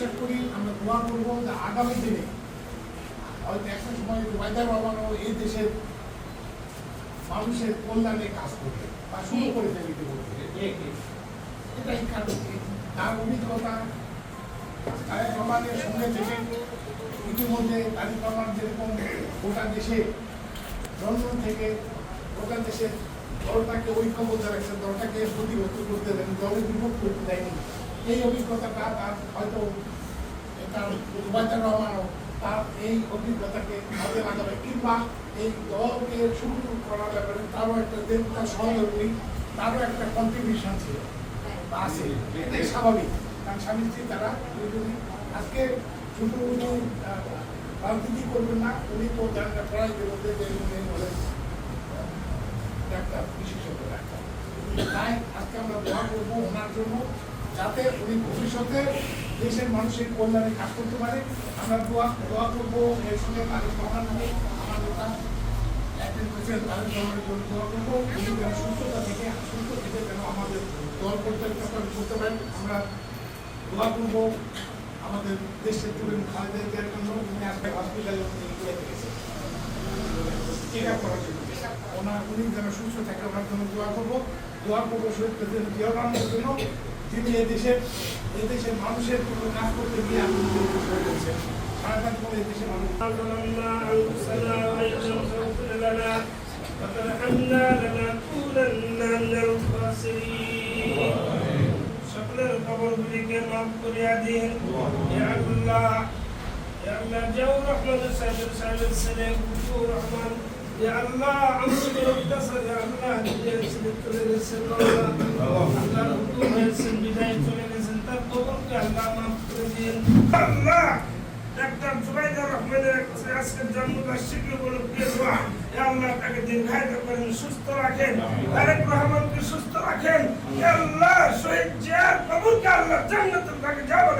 বিশ্বাস করি আমরা দোয়া করব যে আগামী দিনে হয়তো একটা সময় ওয়েদার বাবানো এই দেশের মানুষের কল্যাণে কাজ করবে বা শুরু করে ফেলিতে করবে এটাই কারণ। তার অভিজ্ঞতা তারেক রহমানের সঙ্গে থেকে ইতিমধ্যে তারেক রহমান যেরকম গোটা দেশে লন্ডন থেকে গোটা দেশের দলটাকে ঐক্যবদ্ধ রাখছেন দলটাকে প্রতিরোধ করতে দেন দলের বিভক্ত করতে দেয়নি। এই অভিজ্ঞতাটা তার হয়তো তার ওবায়দুর রহমানও তার এই অভিজ্ঞতাকে কাজে লাগাবে কিংবা এই দলকে শুরু করার ব্যাপারে তারও একটা দেন তার সহযোগী তারও একটা কন্ট্রিবিউশন ছিল। আছে। এটাই স্বাভাবিক। কারণ স্বামী স্ত্রী তারা দুজনই। আজকে শুধু উনি রাজনীতি করবেন না উনি তো জানেন না বিরোধে যে উনি হলেন ডাক্তার বিশেষজ্ঞ ডাক্তার। তাই আজকে আমরা দোয়া করব ওনার জন্য। যাতে উনি ভবিষ্যতে দেশের মানুষের কল্যাণে কাজ করতে পারে। আমরা দোয়া দোয়া করব এর সঙ্গে তাদের প্রধানমন্ত্রী আমার নেতা একজন তাদের জন্য দোয়া করব। উনি যেন সুস্থতা থেকে সুস্থ থেকে যেন আমাদের দল পরিচালনা করতে পারেন আমরা দোয়া করব আমাদের দেশের তরুণ খালেদা জিয়ার জন্য। উনি আজকে হসপিটালে উনি গেছেন চেক আপ করার জন্য। ওনার, উনি যেন সুস্থ থাকে, ওনার জন্য দোয়া করব। দোয়া করব শহীদ প্রেসিডেন্ট জিয়াউর রহমানের জন্য। যিনি এদেশের এদেশের মানুষের কোনো কাজ করতে গিয়ে আপনি হয়ে গেছেন সারাটা জীবন এদেশের মানুষ ظلمنا أنفسنا وإن لم تغفر لنا وترحمنا لنكونن من الخاسرين সকলের কবরগুলিকে মাফ করিয়া দিন ইয়া আল্লাহ ইয়া আল্লাহ জাউর রহমান সাহেবের সাহেবের ছেলে কুকুর রহমান ইয়া আল্লাহ আমাদের অত্যাচার ইয়া আল্লাহ নিজের ছেলে চলে গেছেন গেছেন তার কবরকে আল্লাহ মাফ করে দিন আল্লাহ ডাক্তার জুবাইদুর রহমানের আজকের জন্মবার্ষিকী উপলক্ষে দোয়া ইয়া আল্লাহ তাকে দীর্ঘায়িত করেন সুস্থ রাখেন তারেক রহমানকে সুস্থ রাখেন ইয়া আল্লাহ শহীদ জিয়ার কবরকে আল্লাহ জান্নাতুল তাকে যাওয়া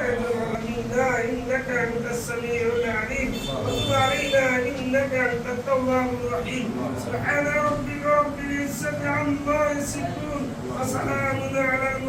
إنك أنت السميع العليم وتب علينا إنك أنت التواب الرحيم سبحان ربك رب العزة عما يصفون وسلام على المرسلين